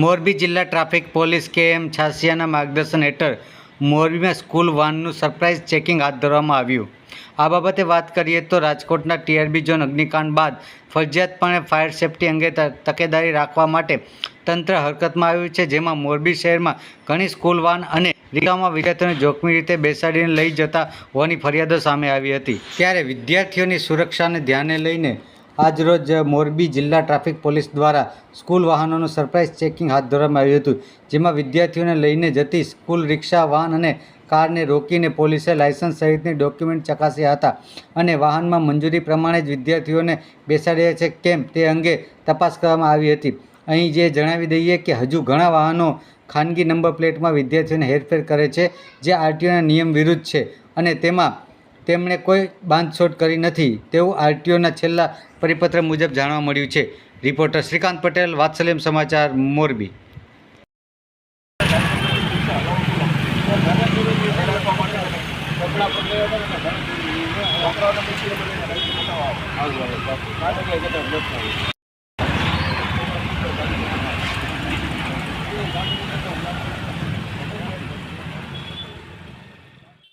મોરબી જિલ્લા traffic police કે એમ છાસિયાના માર્ગદર્શન હેઠળ મોરબીમાં સ્કૂલ વાનનું સરપ્રાઇઝ ચેકિંગ હાથ ધરવામાં આવ્યું. આ બાબતે વાત કરીએ તો રાજકોટના ટીઆરબી ઝોન અગ્નિકાંડ બાદ ફરજિયાતપણે ફાયર સેફટી અંગે તકેદારી રાખવા માટે તંત્ર હરકતમાં આવ્યું છે, જેમાં મોરબી શહેરમાં ઘણી સ્કૂલ વાન અને રિક્ષામાં વિદ્યાર્થીઓને જોખમી રીતે બેસાડીને લઈ જતા હોવાની ફરિયાદો સામે આવી હતી. ત્યારે વિદ્યાર્થીઓની સુરક્ષાને ધ્યાને લઈને આજરોજ મોરબી જિલ્લા ટ્રાફિક પોલીસ દ્વારા સ્કૂલ વાહનોનું સરપ્રાઇઝ ચેકિંગ હાથ ધરવામાં આવ્યું હતું, જેમાં વિદ્યાર્થીઓને લઈને જતી સ્કૂલ રિક્ષા, વાહન અને કારને રોકીને પોલીસે લાયસન્સ સહિતની ડોક્યુમેન્ટ ચકાસ્યા હતા અને વાહનમાં મંજૂરી પ્રમાણે જ વિદ્યાર્થીઓને બેસાડ્યા છે કેમ તે અંગે તપાસ કરવામાં આવી હતી. અહીં જે જણાવી દઈએ કે હજુ ઘણા વાહનો ખાનગી નંબર પ્લેટમાં વિદ્યાર્થીઓને હેરફેર કરે છે, જે આરટીઓના નિયમ વિરુદ્ધ છે અને તેમાં તેમણે કોઈ બાંધછોડ કરી નથી. તેવું આરટીઓના છેલ્લા પરિપત્ર મુજબ જાણવા મળ્યું છે. રિપોર્ટર શ્રીકાંત પટેલ, વાત્સલ્યમ સમાચાર, મોરબી.